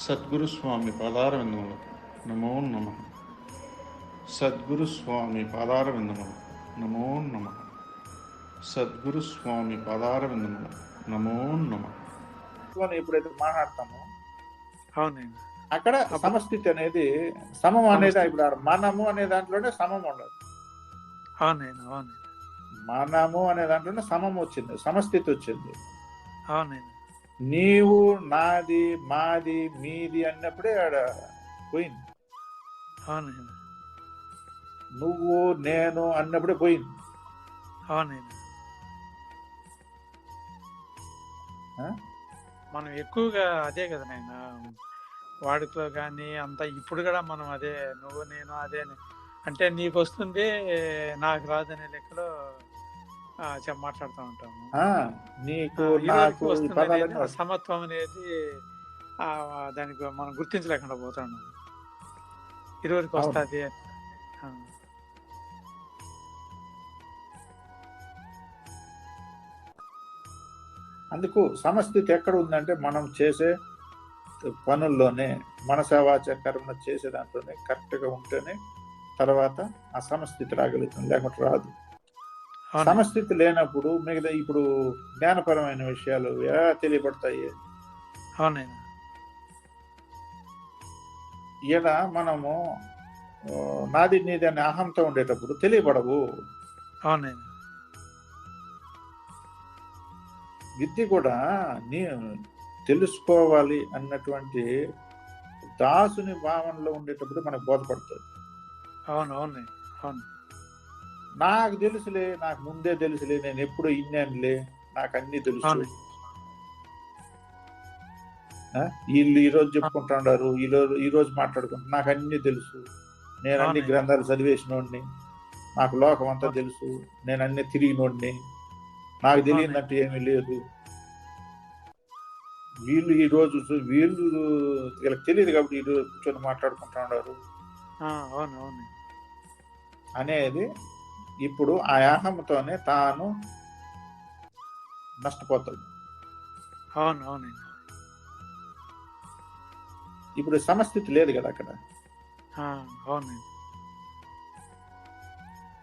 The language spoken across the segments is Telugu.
సద్గురు స్వామి పాదారవిందములు. నమో నమ. సద్గురు స్వామి పాదారవిందములు. నమో నమ. సద్గురు స్వామి పాదారవిందములు. నమో నమ. మనం ఎప్పుడైతే మాట్లాడతామో అవునండి. అక్కడ సమస్థితి అనేది సమం అనేది ఇప్పుడు ఆడ మనము అనే దాంట్లోనే సమం ఉండదు. అవునండి అవునండి. మనము అనే దాంట్లోనే సమం వచ్చింది సమస్థితి వచ్చింది. అవునండి. నీవు నాది మాది మీది అన్నప్పుడే ఆడ పోయింది. అవునండి. నువ్వు నేను అన్నప్పుడే పోయింది. అవునండి? మనం ఎక్కువగా అదే కదా నాయన వాడుకలో కానీ అంతా ఇప్పుడు కూడా మనం అదే నువ్వు నేను అదే అంటే నీకు వస్తుంది నాకు రాదనే లెక్కలో మాట్లాడుతూ ఉంటాము. ఆ, నీకు నాకు. సమత్వం అనేది దానికి మనం గుర్తించలేకుండా పోతున్నాం అవును. వస్తుంది. అందుకు సమస్థితి ఎక్కడ ఉందంటే మనం చేసే పనుల్లోనే మన సేవాచ కర్మ చేసే దాంట్లోనే కరెక్ట్గా ఉంటేనే తర్వాత ఆ సమస్థితి రాగలుగుతుంది లేకుంటే రాదు. సమస్థితి లేనప్పుడు మిగతా ఇప్పుడు జ్ఞానపరమైన విషయాలు ఎలా తెలియబడతాయి? అవునండి. ఇలా మనము నాది నీది అనే అహంతో ఉండేటప్పుడు తెలియబడవు. అవునండి. విద్య కూడా నీ తెలుసుకోవాలి అన్నటువంటి దాసుని భావనలో ఉండేటప్పుడు మనకు బోధపడుతుంది. అవును అవునండి. అవును. నాకు తెలుసులే నాకు ముందే తెలుసులే నేను ఎప్పుడు ఇన్నానులే నాకు అన్ని తెలుసు? వీళ్ళు ఈ రోజు చెప్పుకుంటున్నారు ఈ రోజు ఈ రోజు మాట్లాడుకుంటున్నారు నాకు అన్ని తెలుసు. నేను అన్ని. గ్రంథాలు చదివేసినోడిని నాకు లోకం అంతా. తెలుసు నేను అన్ని తిరిగినోడిని. నాకు తెలియదంటే ఏమీ లేదు. వీళ్ళు ఈ రోజు వీళ్ళు వీళ్ళకి తెలియదు కాబట్టి ఈ రోజు కూర్చొని మాట్లాడుకుంటున్నారు. అనేది ఇప్పుడు ఆ యాహంతోనే తాను నష్టపోతాడు. అవును ఇప్పుడు సమస్థితి లేదు కదా అక్కడ.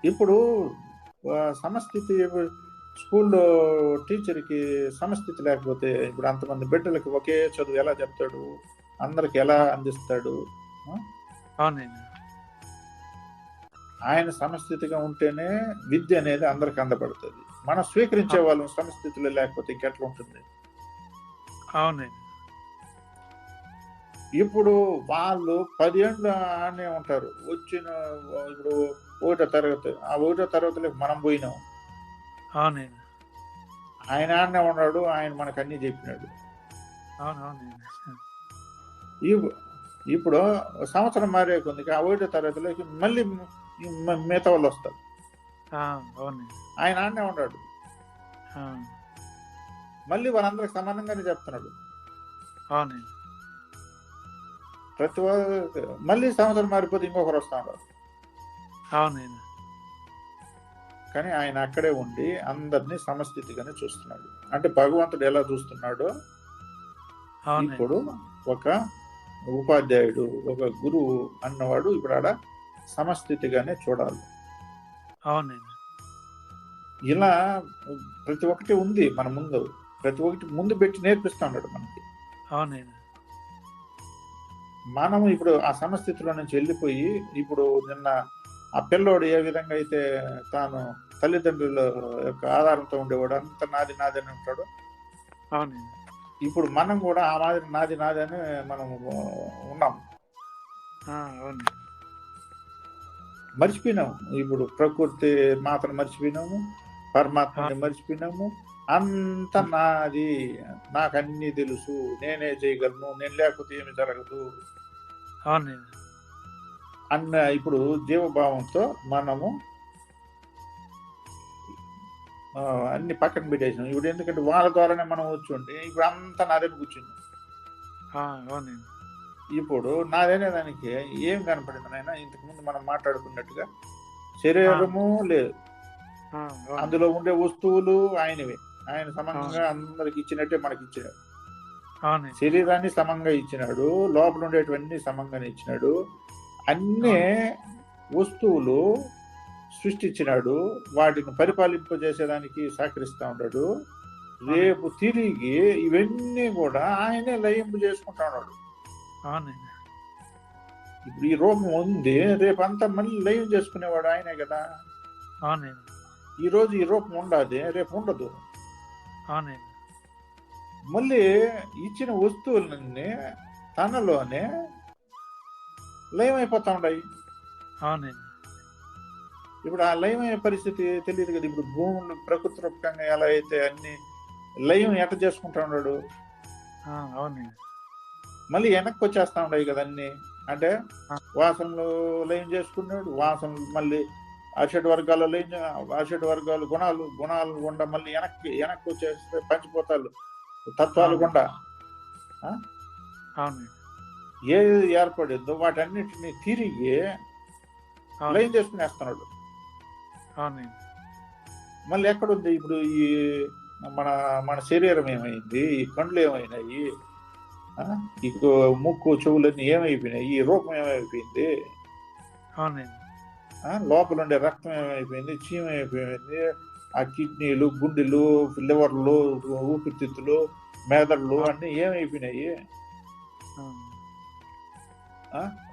ఇప్పుడు సమస్థితి స్కూల్లో టీచర్కి సమస్థితి లేకపోతే ఇప్పుడు అంతమంది బిడ్డలకి ఒకే చదువు ఎలా చెప్తాడు? అందరికి ఎలా అందిస్తాడు? అవునండి. ఆయన సమస్థితిగా ఉంటేనే విద్య అనేది అందరికి అందబడుతుంది మనం స్వీకరించే వాళ్ళం సమస్థితిలో లేకపోతే ఇంకెట్లా ఉంటుంది? అవునండి ఇప్పుడు వాళ్ళు పదేళ్ళు ఆనే ఉంటారు. వచ్చిన ఇప్పుడు ఒకటో తరగతి ఆ ఒకటో తరగతిలోకి మనం పోయినాం. అవునండి ఆయన ఆడనే ఉన్నాడు ఆయన మనకు అన్ని చెప్పినాడు. ఇప్పుడు సంవత్సరం మారే కొందికి ఆ ఒకటో తరగతిలోకి మళ్ళీ మిగతా వాళ్ళు వస్తారు. ఆయన ఆడనే ఉన్నాడు మళ్ళీ వాళ్ళందరికి సమానంగానే చెప్తున్నాడు. ప్రతి మళ్ళీ సంవత్సరం మారిపోతే ఇంకొకరు వస్తా ఉన్నారు అవునండి కానీ ఆయన అక్కడే ఉండి అందరినీ సమస్థితిగానే చూస్తున్నాడు. అంటే భగవంతుడు ఎలా చూస్తున్నాడో ఇప్పుడు ఒక ఉపాధ్యాయుడు ఒక గురువు అన్నవాడు ఇప్పుడు ఆడ సమస్థితిగానే చూడాలి. అవునండి. ఇలా ప్రతి ఒక్కటి ఉంది మన ముందు. ప్రతి ఒక్కటి ముందు పెట్టి నేర్పిస్తున్నాడు మనకి. అవునండి. మనము ఇప్పుడు ఆ సమస్థితిలో నుంచి వెళ్ళిపోయి ఇప్పుడు నిన్న ఆ పిల్లోడు ఏ విధంగా అయితే తాను తల్లిదండ్రుల యొక్క ఆధారంతో ఉండేవాడు అంత నాది నాది అని ఉంటాడు. ఇప్పుడు మనం కూడా ఆ మాదిరి నాది నాది అని మనం ఉన్నాం ఆ, అవునండి మర్చిపోయినాం ఇప్పుడు ప్రకృతి మాత్రం మర్చిపోయినాము పరమాత్మని మర్చిపోయినాము. అంత నాది నాకు అన్ని తెలుసు. నేనే చేయగలను నేను లేకపోతే ఏమి జరగదు. అన్న ఇప్పుడు జీవభావంతో మనము అన్ని పక్కన పెట్టేసాం ఇప్పుడు ఎందుకంటే వాళ్ళ ద్వారానే మనం వచ్చుంటే ఇప్పుడు అంతా కూర్చుంది ఆ, అవునండి. ఇప్పుడు నాదనే దానికి ఏం కనపడింది నాయన? ఇంతకుముందు మనం మాట్లాడుకున్నట్టుగా శరీరము లేదు. అందులో ఉండే వస్తువులు ఆయనవి. ఆయన సమంగా అందరికి ఇచ్చినట్టే మనకి ఇచ్చినాడు శరీరాన్ని సమంగా ఇచ్చినాడు లోపల ఉండేటువంటి సమంగానే ఇచ్చినాడు. అన్ని వస్తువులు సృష్టించినాడు. వాటిని పరిపాలింపజేసేదానికి సహకరిస్తూ ఉన్నాడు. రేపు తిరిగి ఇవన్నీ కూడా ఆయనే లయింపు చేసుకుంటా ఉన్నాడు. అవునండి. ఇప్పుడు ఈ రూపం ఉంది రేపు అంతా మళ్ళీ లయం చేసుకునేవాడు ఆయనే కదా. అవునండి. ఈ రోజు ఈ రూపం ఉండాది రేపు ఉండదు. అవునండి. మళ్ళీ ఇచ్చిన వస్తువులన్నీ తనలోనే లయం అయిపోతా ఉన్నాయి అవునండి. ఇప్పుడు ఆ లయమయ్యే పరిస్థితి తెలియదు కదా ఇప్పుడు భూములు ప్రకృతి రూపకంగా ఎలా అయితే అన్ని లయం ఎట చేసుకుంటా ఉన్నాడు? అవునండి. మళ్ళీ వెనక్కి వచ్చేస్తా ఉన్నాయి కదా అన్ని అంటే. వాసనలు లయం చేసుకున్నాడు వాసనలు మళ్ళీ అషడ్ వర్గాలు లయం అషడ్ వర్గాలు గుణాలు గుణాలు గుండా మళ్ళీ వెనక్కి వెనక్కి వచ్చేస్తే పంచిపోతాలు తత్వాలు గుండా. ఏది ఏర్పడిందో వాటన్నిటిని తిరిగి లయం చేసుకునేస్తున్నాడు. మళ్ళీ ఎక్కడుంది ఇప్పుడు ఈ మన మన శరీరం ఏమైంది? ఈ కండ్లు ఏమైనాయి? ఈ ముక్కు చెవులన్నీ ఏమైపోయినాయి ఈ రూపం ఏమైపోయింది? లోపల ఉండే రక్తం ఏమైపోయింది చీమ అయిపోయింది ఆ కిడ్నీలు గుండెలు లివర్లు ఊపిరితిత్తులు మెదళ్ళు అన్నీ ఏమైపోయినాయి?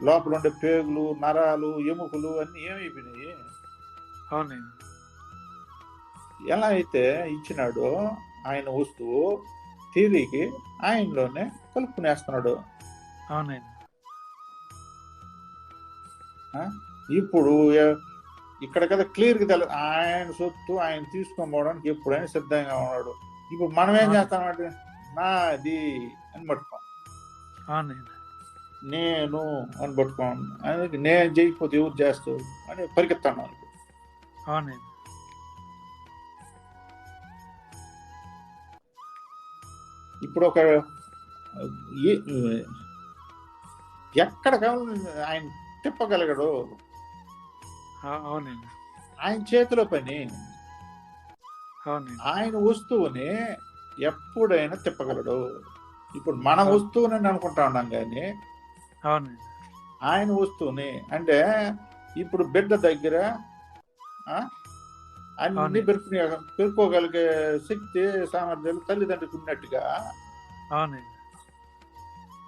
లోపల ఉండే పేగులు నరాలు ఎముకలు అన్నీ ఏమైపోయినాయి అవునండి ఎలా అయితే ఇచ్చినాడో ఆయన వస్తువు తిరిగి ఆయనలోనే కలుపుకునేస్తున్నాడు. అవునండి. ఇప్పుడు ఇక్కడ కదా క్లియర్గా తెల ఆయన సొత్తు ఆయన తీసుకొని పోవడానికి ఎప్పుడైనా సిద్ధంగా ఉన్నాడు. ఇప్పుడు మనం ఏం చేస్తామంటే నాది అని పట్టుకోం నేను అని పట్టుకోం నేను చేయకపోతే ఎవరు చేస్తావు అని పరిగెత్తాను అవునండి. ఇప్పుడు ఒక ఏ- ఎక్కడ కావాలి ఆయన తిప్పగలగడు? అవునండి. ఆయన చేతిలో పని. ఆయన వస్తువుని ఎప్పుడైనా తిప్పగలడు. ఇప్పుడు మన వస్తువుని అనుకుంటా ఉన్నాం కానీ ఆయన వస్తువుని అంటే ఇప్పుడు బిడ్డ దగ్గర అన్ని. పెరుకునే పెరుకోగలిగే శక్తి సామర్థ్యాలు తల్లిదండ్రులకు ఉన్నట్టుగా అవునండి.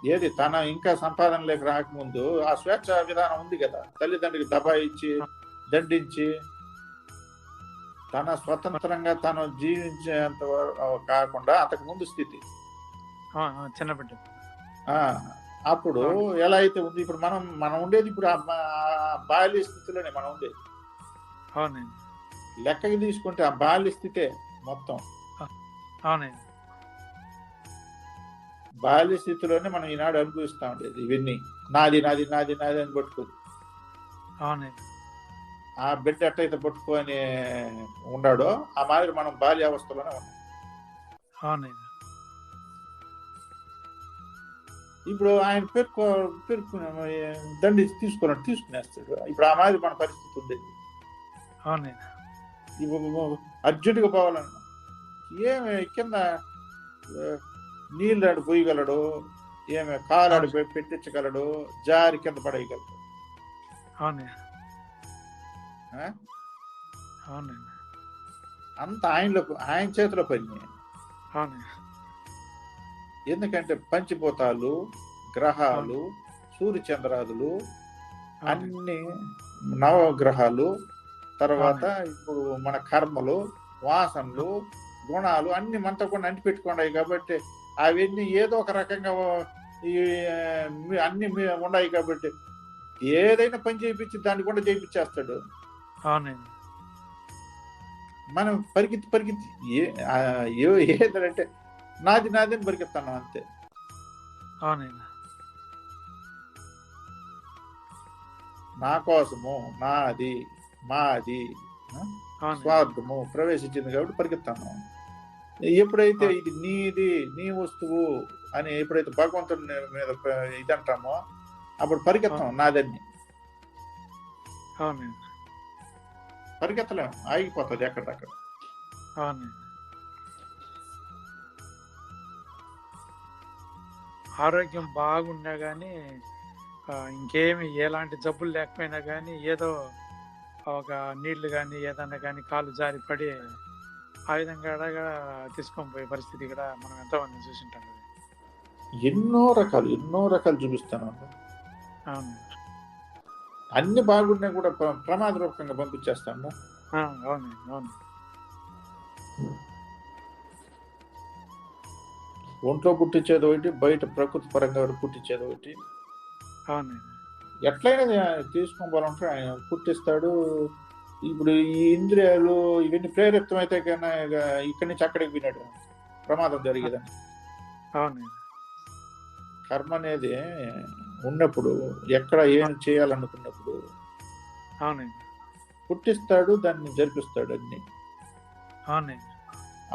ఏది తన ఇంకా సంపాదనలోకి రాకముందు ఆ స్వేచ్ఛ విధానం ఉంది కదా. తల్లిదండ్రులకు దబాయించి దండించి తన స్వతంత్రంగా తను జీవించేంత కాకుండా అంతకు ముందు స్థితి. ఆ, ఆ, చిన్న బిడ్డ ఆ అప్పుడు ఎలా అయితే ఉంది ఇప్పుడు మనం మనం ఉండేది ఇప్పుడు బాల్య స్థితిలోనే మనం ఉండేది. అవునండి. లెక్కకి తీసుకుంటే ఆ బాల్య స్థితే మొత్తం. అవునండి. బాల్య స్థితిలోనే మనం ఈనాడు అనుభవిస్తా ఉండేది ఇవన్నీ. నాది నాది నాది నాది అని పట్టుకుంది. అవునండి. ఆ బిడ్డ ఎట్టయితే పట్టుకొని ఉన్నాడో ఆ మాదిరి మనం బాల్యావస్థలోనే ఉన్నాం. అవునండి. ఇప్పుడు ఆయన పేర్కో పేర్కొనే దండి తీసుకున్నాడు తీసుకునేస్తాడు. ఇప్పుడు ఆ మాదిరి మన పరిస్థితి ఉంది అవునండి. అర్జెంటుగా పోవాలన్నా. ఏమి కింద నీళ్ళు ఆడు పోయగలడు ఏమి కాలు ఆడు పె- పెట్టించగలడు జారి కింద పడేయగలడు. అంత ఆయనలో ఆయన చేతిలో పని. ఎందుకంటే పంచిభూతాలు గ్రహాలు సూర్యచంద్రాదులు అన్ని నవగ్రహాలు తర్వాత ఇప్పుడు మన కర్మలు వాసనలు గుణాలు అన్ని మనతో కూడా అంటి పెట్టుకున్నాయి కాబట్టి అవన్నీ ఏదో ఒక రకంగా ఈ అన్ని ఉన్నాయి కాబట్టి ఏదైనా పని చేయించి దాన్ని కూడా చేయించేస్తాడు. మనం పరిగెత్తి పరిగెత్తి ఏ ఏదంటే నాది నాది అని పరిగెత్తాను అంతే. నా కోసము నాది మాది స్వార్థము ప్రవేశించింది కాబట్టి పరిగెత్తాను ఎప్పుడైతే ఇది నీది నీ వస్తువు అని ఎప్పుడైతే భగవంతుని మీద ఇది అంటామో అప్పుడు పరిగెత్తాం నాదని అవును. పరిగెత్తలేం ఆగిపోతుంది ఎక్కడక్కడ ఆరోగ్యం బాగున్నా కానీ ఇంకేమి ఎలాంటి జబ్బులు లేకపోయినా కానీ ఏదో ఒక నీళ్ళు కానీ ఏదన్నా కానీ కాలు జారి పడి ఆ విధంగా కూడా తీసుకొని పోయే పరిస్థితి కూడా మనం ఎంతోమంది చూసింటాం కదా. ఎన్నో రకాలు ఎన్నో రకాలు చూపిస్తాను. అవును. అన్ని బాగున్నా కూడా ప్ర- ప్రమాదరూపకంగా పంపించేస్తాము అవును అవును. ఒంట్లో పుట్టించేది ఒకటి బయట ప్రకృతి పరంగా పుట్టించేది ఒకటి. అవును. ఎట్లయినా పోవాలంటే ఆయన పుట్టిస్తాడు. ఇప్పుడు ఈ ఇంద్రియాలు ఇవన్నీ ప్రేరితం అయితే కన్నా ఇక ఇక్కడి నుంచి అక్కడికి వినాడు ప్రమాదం జరిగేదని. అవును కర్మ అనేది ఉన్నప్పుడు ఎక్కడ ఏం చేయాలనుకున్నప్పుడు అవును పుట్టిస్తాడు దాన్ని జరిపిస్తాడు అన్ని. అవును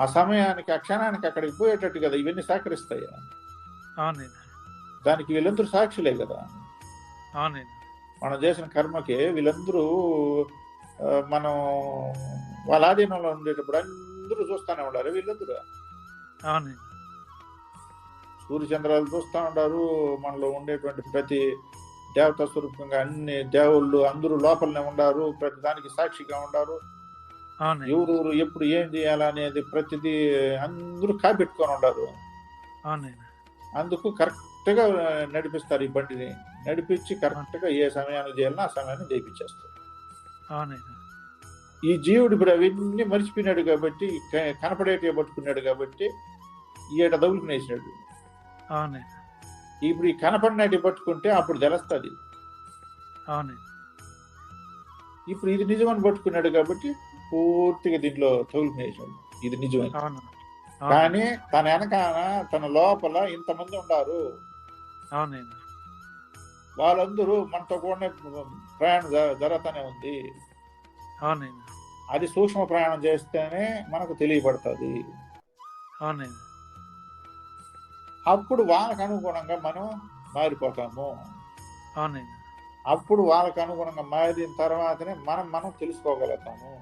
ఆ సమయానికి ఆ క్షణానికి అక్కడికి పోయేటట్టు కదా ఇవన్నీ సహకరిస్తాయి అవును దానికి వీళ్ళందరూ సాక్షులే కదా. మనం చేసిన కర్మకి వీళ్ళందరూ మనం వాళ్ళ ఆధీనంలో ఉండేటప్పుడు అందరూ చూస్తూనే ఉండారు వీళ్ళందరూ. సూర్యచంద్రాలు చూస్తూ ఉంటారు మనలో ఉండేటువంటి ప్రతి దేవతా స్వరూపంగా అన్ని దేవుళ్ళు అందరూ లోపలనే ఉండారు ప్రతి దానికి సాక్షిగా ఉండారు. ఎవరెవరు ఎప్పుడు ఏం చేయాలనేది ప్రతిదీ అందరూ కాపెట్టుకొని ఉండారు. అందుకు కరెక్ట్గా నడిపిస్తారు ఈ బండిని. నడిపించి కరెక్ట్గా ఏ సమయానికి చేయాలన్నా ఆ సమయాన్ని చేయించేస్తారు అవును ఈ జీవుడు ఇప్పుడు అవన్నీ మర్చిపోయినాడు కాబట్టి క- కనపడేటివి పట్టుకున్నాడు కాబట్టి ఈడ తగులుకునేసినాడు అవును ఇప్పుడు ఈ కనపడినట్టు పట్టుకుంటే అప్పుడు తెలుస్తుంది. ఇప్పుడు ఇది నిజమని పట్టుకున్నాడు కాబట్టి పూర్తిగా దీంట్లో తగులుకునేసినాడు ఇది నిజమని కానీ తన వెనకాల తన లోపల ఇంతమంది ఉన్నారు. వాళ్ళందరూ మనతో కూడా ప్రయాణం జరుగుతూనే ఉంది. అది సూక్ష్మ ప్రయాణం చేస్తేనే మనకు తెలియబడుతుంది. అప్పుడు వాళ్ళకు అనుగుణంగా మనం మారిపోతాము. అప్పుడు వాళ్ళకు అనుగుణంగా మారిన తర్వాతనే మనం మనం తెలుసుకోగలుగుతాము.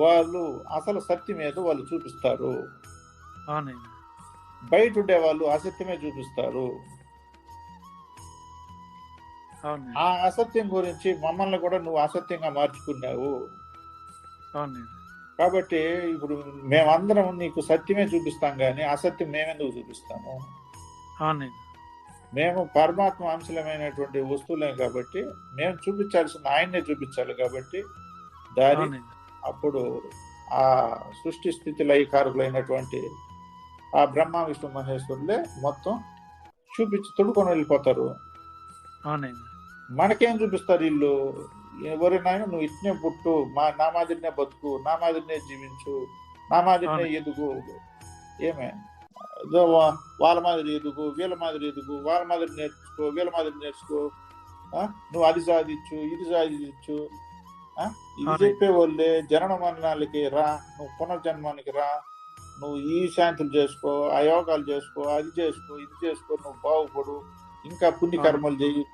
వాళ్ళు అసలు సత్యం ఏదో వాళ్ళు చూపిస్తారు. బయట ఉండే వాళ్ళు అసత్యమే చూపిస్తారు. ఆ అసత్యం గురించి మమ్మల్ని కూడా నువ్వు అసత్యంగా మార్చుకున్నావు. కాబట్టి ఇప్పుడు మేమందరం నీకు సత్యమే చూపిస్తాం కానీ అసత్యం మేమెందుకు చూపిస్తాము? మేము పరమాత్మ అంశలమైనటువంటి వస్తువులే కాబట్టి మేము చూపించాల్సిన ఆయన్నే చూపించాలి కాబట్టి దారి అప్పుడు ఆ సృష్టి స్థితి లయకారులైనటువంటి ఆ బ్రహ్మ విష్ణు మహేశ్వరులే మొత్తం చూపించి తొడుకొని వెళ్ళిపోతారు. అవును. మనకేం చూపిస్తారు వీళ్ళు ఎవరినైనా నువ్వు ఇట్నే పుట్టు మా నా మాదిరినే బతుకు నా మాదిరినే జీవించు నా మాదిరినే. ఎదుగు ఏమే వాళ్ళ మాదిరి ఎదుగు వీళ్ళ మాదిరి ఎదుగు వాళ్ళ మాదిరి నేర్చుకో వీళ్ళ మాదిరి నేర్చుకో? నువ్వు అది సాధించు ఇది సాధించు ఆ? ఇది. చెప్పే వాళ్ళే జనన మరణాలకి రా నువ్వు పునర్జన్మానికి రా నువ్వు ఈ శాంతులు చేసుకో ఆ యోగాలు చేసుకో అది చేసుకో ఇది చేసుకో నువ్వు బాగుపడు ఇంకా పుణ్యకర్మలు చెయ్యి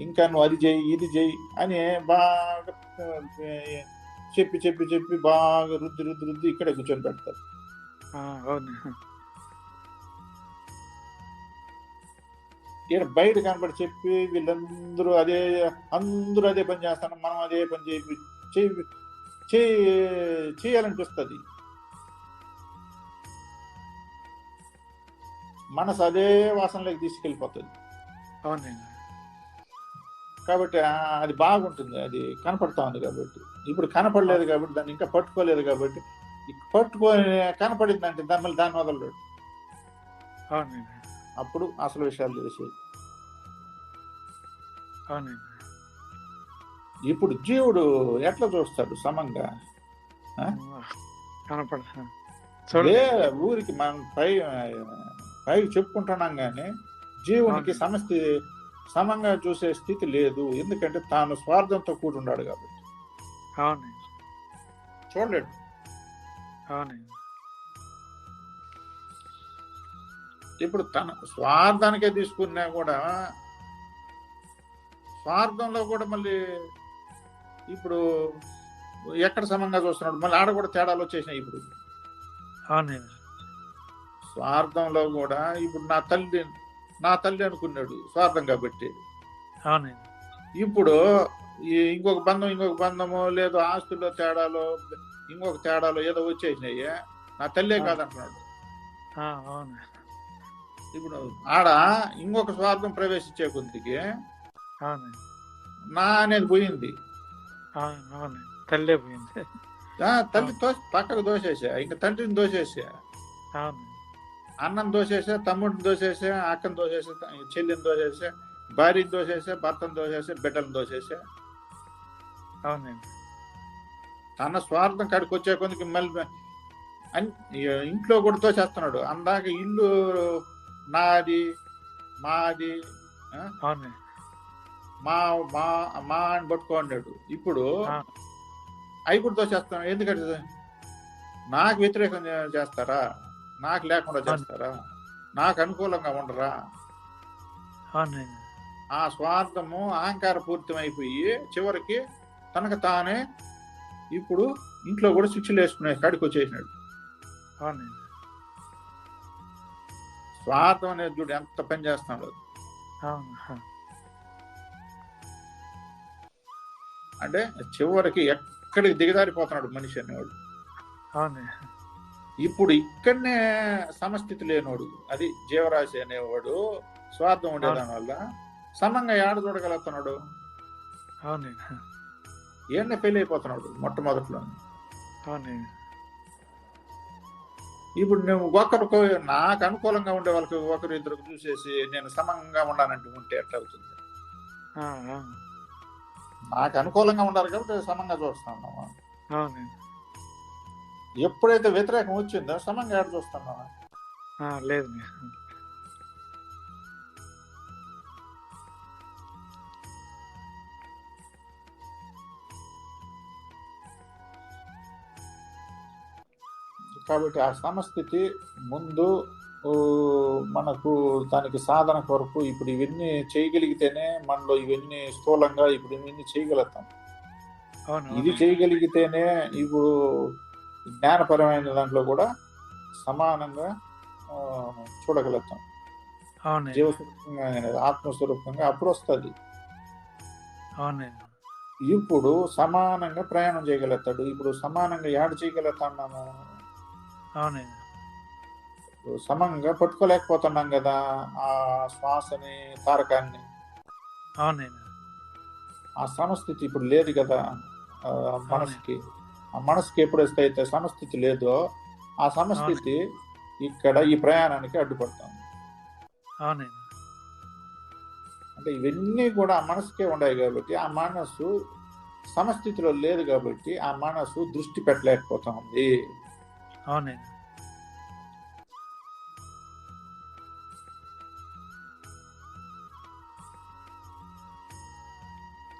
ఇంకా నువ్వు అది చెయ్యి ఇది చెయ్యి అని బాగా చెప్పి చెప్పి చెప్పి బాగా రుద్ది రుద్ది రుద్ది ఇక్కడే కూర్చొని పెడతారు. ఈయన బయట కనబడి చెప్పి వీళ్ళందరూ అదే అందరూ అదే పని చేస్తాను మనం అదే పని చేయి చేయి చేయి- చేయాలనిపిస్తుంది. మనసు అదే వాసనలోకి తీసుకెళ్ళిపోతుంది. అవును కాబట్టి అది బాగుంటుంది అది కనపడతా ఉంది కాబట్టి. ఇప్పుడు కనపడలేదు కాబట్టి దాన్ని ఇంకా పట్టుకోలేదు కాబట్టి. పట్టుకొని కనపడిందంటే దాని మళ్ళీ దాన్ని వదలడు అప్పుడు అసలు విషయాలు తెలిసి అవును ఇప్పుడు జీవుడు ఎట్లా చూస్తాడు సమంగా? ఊరికి మనం పై పైకి చెప్పుకుంటున్నాం కానీ జీవునికి అవును. సమంగా చూసే స్థితి లేదు. ఎందుకంటే తాను స్వార్థంతో కూడి ఉన్నాడు కాబట్టి చూడలేడు. ఇప్పుడు తన స్వార్థానికే తీసుకున్నా కూడా స్వార్థంలో కూడా మళ్ళీ ఇప్పుడు ఎక్కడ సమంగా చూస్తున్నాడు? మళ్ళీ ఆడ కూడా తేడాలు వచ్చేసినాయి ఇప్పుడు. స్వార్థంలో కూడా ఇప్పుడు నా తల్లి నా తల్లి అనుకున్నాడు స్వార్థం కాబట్టి. అవునండి. ఇప్పుడు ఈ ఇంకొక బంధం ఇంకొక బంధము లేదు ఆస్తుల్లో తేడాలో ఇంకొక తేడాలో ఏదో వచ్చేసినాయి. నా తల్లే కాదంటున్నాడు. ఇప్పుడు ఆడ ఇంకొక స్వార్థం ప్రవేశించే కొద్దికి నా అనేది పోయింది. తల్లే పోయింది. తల్లి పక్కకు దోసేసా ఇంకా తండ్రిని దోసేసా అవును. అన్నం దోసేసా తమ్ముడిని దోసేసా అక్కని దోసేసా చెల్లిని దోసేసా భార్యని దోసేసా భర్తను దోసేసా బిడ్డలను దోసేసా అవునండి. తన స్వార్థం కాడికి వచ్చే కొందికి మళ్ళీ ఇంట్లో కూడా తోసేస్తున్నాడు. అందాక ఇల్లు నాది మాది మా మా మా అని పట్టుకోండాడు. ఇప్పుడు. అవి కూడా తోసేస్తున్నాడు. ఎందుకంటే నాకు వ్యతిరేకం చేస్తారా? నాకు లేకుండా చేస్తారా? నాకు అనుకూలంగా ఉండరా? ఆ స్వార్థము అహంకార పూరితమైపోయి చివరికి తనకు తానే ఇప్పుడు ఇంట్లో కూడా శిక్షలు వేసుకునే కాడికి వచ్చేసినాడు. స్వార్థం అనేది చూడు ఎంత పని చేస్తున్నాడు అంటే చివరికి ఎక్కడికి దిగజారిపోతున్నాడు మనిషి అనేవాడు. ఇప్పుడు ఇక్కడనే సమస్థితి లేనోడు అది జీవరాశి అనేవాడు స్వార్థం ఉండేదాని వల్ల సమంగా ఏడ చూడగలుగుతున్నాడు? ఏడనే ఫెయిల్ అయిపోతున్నాడు మొట్టమొదట్లో. ఇప్పుడు నువ్వు ఒకరికి నాకు అనుకూలంగా ఉండే వాళ్ళకి ఒకరు ఇద్దరు చూసేసి నేను సమంగా ఉండాలంటే ఉంటే ఎట్లా అవుతుంది? నాకు అనుకూలంగా ఉండాలి కాబట్టి సమంగా చూస్తున్నాను. ఎప్పుడైతే వ్యతిరేకం వచ్చిందో సమంగా ఏడ చూస్తున్నాను ఆ, లేదు కాబట్టి ఆ సమస్థితి ముందు మనకు దానికి సాధన కొరకు ఇప్పుడు ఇవన్నీ చేయగలిగితేనే మనలో ఇవన్నీ స్థూలంగా ఇప్పుడు ఇవన్నీ చేయగలుగుతాం. ఇది. చేయగలిగితేనే ఇప్పుడు జ్ఞానపరమైన దాంట్లో కూడా సమానంగా చూడగలుగుతాం. జీవస్వరూపంగా ఆత్మస్వరూపంగా అప్పుడు వస్తుంది ఇప్పుడు సమానంగా ప్రయాణం చేయగలుగుతాడు. ఇప్పుడు సమానంగా యాడ్ చేయగలుగుతున్నాము అవునండి. సమంగా పట్టుకోలేకపోతున్నాం కదా ఆ శ్వాసని తారకాన్ని. అవునండి. ఆ సమస్థితి ఇప్పుడు లేదు కదా మనసుకి. ఆ మనసుకి ఎప్పుడైతే అయితే సమస్థితి లేదో ఆ సమస్థితి ఇక్కడ ఈ ప్రయాణానికి అడ్డుపడుతుంది అంటే ఇవన్నీ కూడా ఆ మనసుకే ఉన్నాయి కాబట్టి ఆ మనసు సమస్థితిలో లేదు కాబట్టి ఆ మనసు దృష్టి పెట్టలేకపోతా ఉంది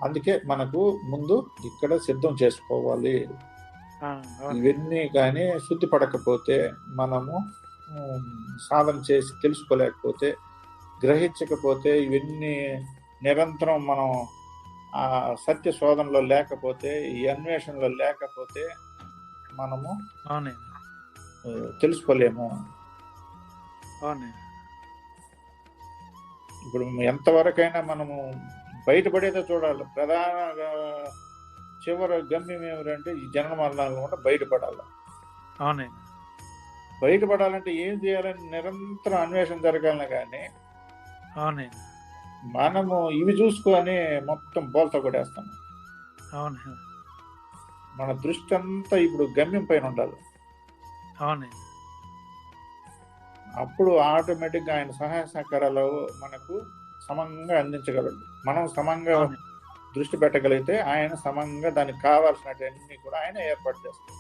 అందుకే మనకు ముందు ఇక్కడ సిద్ధం చేసుకోవాలి. ఇవన్నీ కానీ శుద్ధి పడకపోతే మనము సాధన చేసి తెలుసుకోలేకపోతే గ్రహించకపోతే ఇవన్నీ నిరంతరం మనం ఆ సత్య శోధనలో లేకపోతే ఈ అన్వేషణలో లేకపోతే మనము తెలుసుకోలేము. ఇప్పుడు ఎంతవరకైనా మనము బయటపడేదో చూడాలి. ప్రధాన చివరి గమ్యం ఏమిటంటే ఈ జనన మరణాలను కూడా బయటపడాలి. అవునండి బయటపడాలంటే ఏం చేయాలని నిరంతరం అన్వేషణ జరగాలని కానీ అవునండి మనము ఇవి చూసుకొని మొత్తం బోల్తా కొట్టేస్తాం. అవునండి మన దృష్టి అంతా ఇప్పుడు గమ్యం పైన ఉండాలి. అవునండి అప్పుడు ఆటోమేటిక్గా ఆయన సహాయ సహకారాలు మనకు సమంగా అందించగలడు. మనం సమంగా. దృష్టి పెట్టగలిగితే ఆయన సమంగా దానికి కావాల్సినటువంటి కూడా ఆయన ఏర్పాటు చేస్తారు.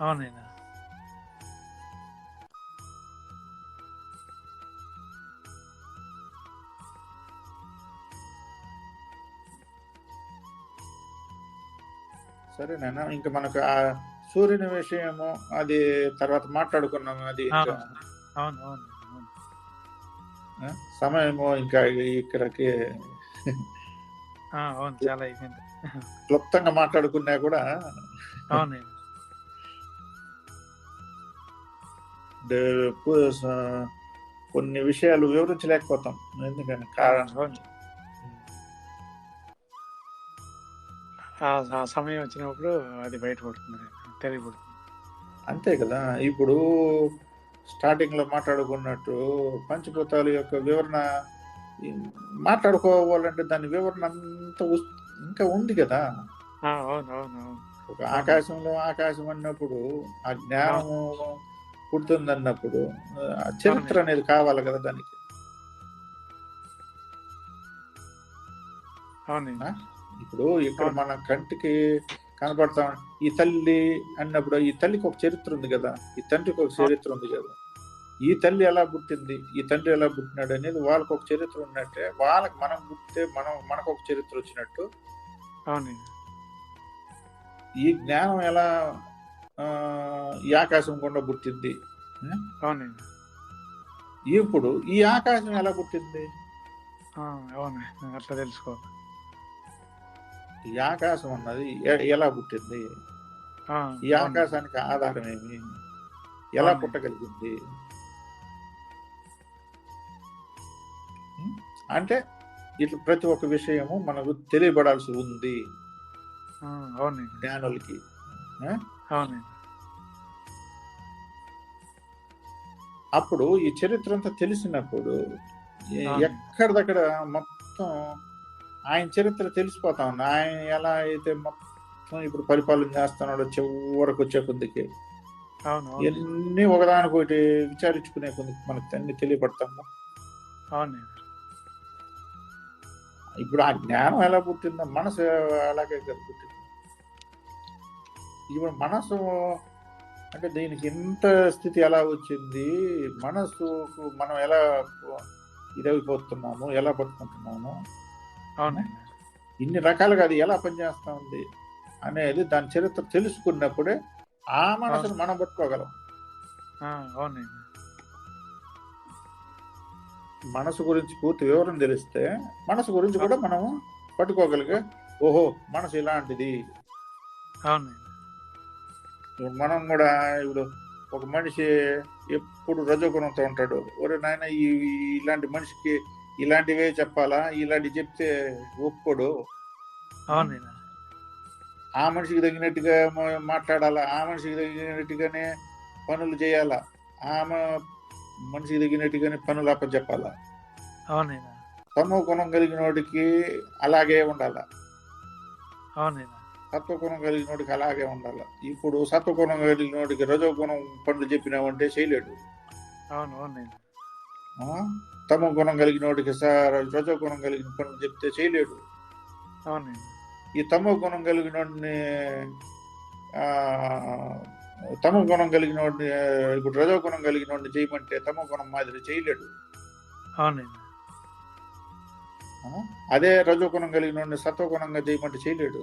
అవునైనా. సరేనా ఇంకా మనకు ఆ సూర్యుని విషయము అది తర్వాత మాట్లాడుకున్నాము అది. సమయము ఇంకా ఇక్కడికి అవును చాలా అయిపోయింది. క్లుప్తంగా మాట్లాడుకున్నా కూడా అవును కొన్ని విషయాలు వివరించలేకపోతాం. ఎందుకని? కారణం. ఆ సమయం వచ్చినప్పుడు అది బయటపడుతుంది తెలియబడుతుంది అంతే కదా. ఇప్పుడు స్టార్టింగ్లో మాట్లాడుకున్నట్టు పంచభూతాల యొక్క వివరణ మాట్లాడుకోవాలంటే దాని వివరణ అంతా ఇంకా ఉంది కదా. ఒక ఆకాశంలో ఆకాశం అన్నప్పుడు ఆ జ్ఞానము పుడుతుంది అన్నప్పుడు ఆ చరిత్ర అనేది కావాలి కదా దానికి? ఇప్పుడు ఇక్కడ మన కంటికి కనపడతా. ఈ తల్లి అన్నప్పుడు ఈ తల్లికి ఒక చరిత్ర ఉంది కదా. ఈ తండ్రికి ఒక చరిత్ర ఉంది కదా. ఈ తల్లి ఎలా పుట్టింది? ఈ తండ్రి ఎలా పుట్టినాడు అనేది వాళ్ళకి ఒక చరిత్ర ఉన్నట్టే వాళ్ళకి మనం పుట్టితే మనం మనకు ఒక చరిత్ర వచ్చినట్టు. అవునండి. ఈ జ్ఞానం ఎలా ఈ ఆకాశం గుండా పుట్టింది? అవునండి. ఇప్పుడు ఈ ఆకాశం ఎలా పుట్టింది? అవును అట్లా తెలుసుకోవాలి. ఈ ఆకాశం అన్నది ఎలా పుట్టింది? ఈ. ఆకాశానికి ఆధారం ఏమి? ఎలా. పుట్టగలిగింది? అంటే ఇట్లా ప్రతి ఒక్క విషయము మనకు తెలియబడాల్సి ఉంది. జ్ఞానులకి. అప్పుడు ఈ చరిత్ర అంతా తెలిసినప్పుడు. ఎక్కడిదక్కడ మొత్తం ఆయన చరిత్ర తెలిసిపోతా ఉంది. ఆయన ఎలా అయితే మొత్తం ఇప్పుడు పరిపాలన చేస్తున్నాడో చివరకు వచ్చే కొద్దికి. ఎన్ని ఒకదానికొకటి విచారించుకునే కొద్ది మనకి అన్ని తెలియపడతాము. అవునండి. ఇప్పుడు ఆ జ్ఞానం ఎలా పుట్టిందో మనసు అలాగే కదా పుట్టింది. ఇప్పుడు మనసు అంటే దీనికి ఇంత స్థితి ఎలా వచ్చింది? మనసుకు మనం ఎలా ఇదైపోతున్నాము? ఎలా పట్టుకుంటున్నాము? అవునండి. ఇన్ని రకాలుగా అది ఎలా పనిచేస్తా ఉంది అనేది దాని చరిత్ర తెలుసుకున్నప్పుడే ఆ మనసును మనం పట్టుకోగలం. అవునండి. మనసు గురించి పూర్తి వివరం తెలిస్తే మనసు గురించి కూడా మనం పట్టుకోగలిగే ఓహో మనసు ఇలాంటిది. మనం కూడా ఇప్పుడు ఒక మనిషి ఎప్పుడు రజోగుణంతో ఉంటాడు. ఒరే నాయన ఈ ఇలాంటి మనిషికి ఇలాంటివే చెప్పాలా? ఇలాంటివి చెప్తే ఒప్పుకోడు. ఆ మనిషికి తగినట్టుగా మాట్లాడాలా? ఆ మనిషికి తగినట్టుగానే పనులు చేయాలా? ఆ మ- మనిషికి తగినట్టుగానే పనులు అప్పచెప్పాలా అవునండి తమో గుణం కలిగిన వాడికి అలాగే ఉండాలా? అవునండి సత్వగుణం కలిగిన వాడికి అలాగే ఉండాలి? ఇప్పుడు సత్వగుణం కలిగిన వాడికి రజోగుణం పనులు చెప్పినామంటే చేయలేడు. అవును అవునండి ఆ? తమో గుణం కలిగిన వాడికి రజోగుణం కలిగిన పనులు చెప్తే చేయలేడు. అవునండి ఈ తమో గుణం కలిగిన వాడిని ఆ, తమో గుణం కలిగిన వాడిని ఇప్పుడు రజోగుణం కలిగిన వాడిని చేయమంటే తమో గుణం మాదిరి చేయలేడు? అదే రజోగుణం కలిగిన వాడిని సత్వగుణంగా చేయమంటే చేయలేడు.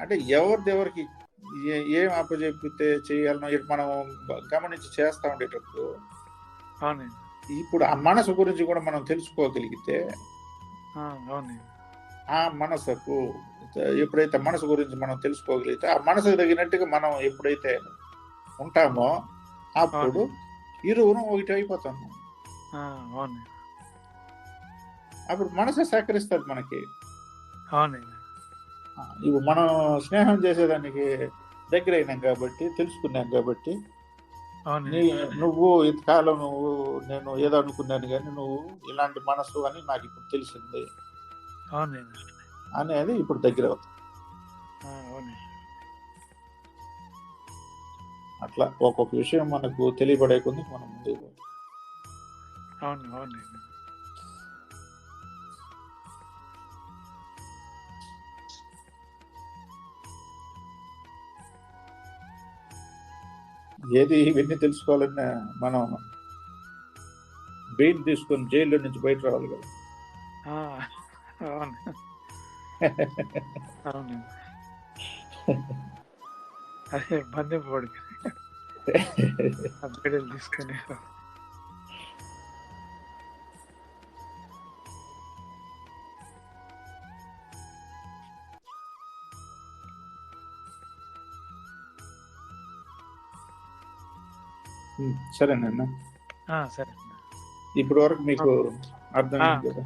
అంటే ఎవరిది ఎవరికి ఏ- అప్పచెప్పితే చేయాలనో మనం గమనించి చేస్తా ఉండేటప్పుడు ఇప్పుడు ఆ మనసు గురించి కూడా మనం తెలుసుకోగలిగితే ఆ మనసుకు ఎప్పుడైతే మనసు గురించి మనం తెలుసుకోగలిగితే ఆ మనసుకు తగినట్టుగా మనం ఎప్పుడైతే ఉంటామో అప్పుడు ఇరువురు ఒకటి అయిపోతాము. అప్పుడు మనసే సహకరిస్తుంది మనకి. ఇప్పుడు మనం స్నేహం చేసేదానికి దగ్గర అయినాం కాబట్టి తెలుసుకున్నాం కాబట్టి నువ్వు ఇంతకాలం నువ్వు నేను ఏదో అనుకున్నాను కానీ నువ్వు ఇలాంటి మనసు అని నాకు ఇప్పుడు తెలిసింది. అవునండి. అనేది ఇప్పుడు దగ్గర అవుతుంది. అట్లా ఒక్కొక్క విషయం మనకు తెలియబడే కొద్ది మనం ముందుకు. అవును ఏది ఇవన్నీ తెలుసుకోవాలన్నా మనం బెయిల్ తీసుకొని జైల్లో నుంచి బయట రావాలి కదా. ఆ, అవును. అదే బంధింపబడి ఆ బిడ్డలు తీసుకుని సరేనన్నా ఆ, సరే. ఇప్పటి వరకు మీకు అర్థమైంది కదా.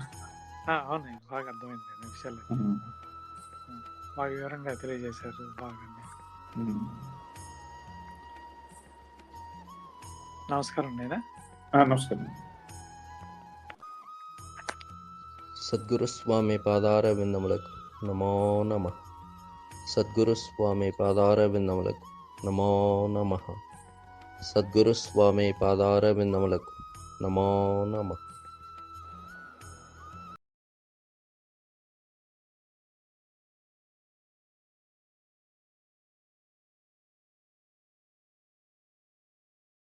అవునండి. బాగా అర్థమైంది. విషయాలు బాగా వివరంగా తెలియజేశారు. బాగా. నమస్కారం నేనా? ఆ, నమస్కారం. సద్గురు స్వామి పాదార విందములకు నమో నమ. సద్గురు స్వామి పాదార విందములకు నమో నమ. సద్గురు స్వామి పాదార విందములకు నమో నమ.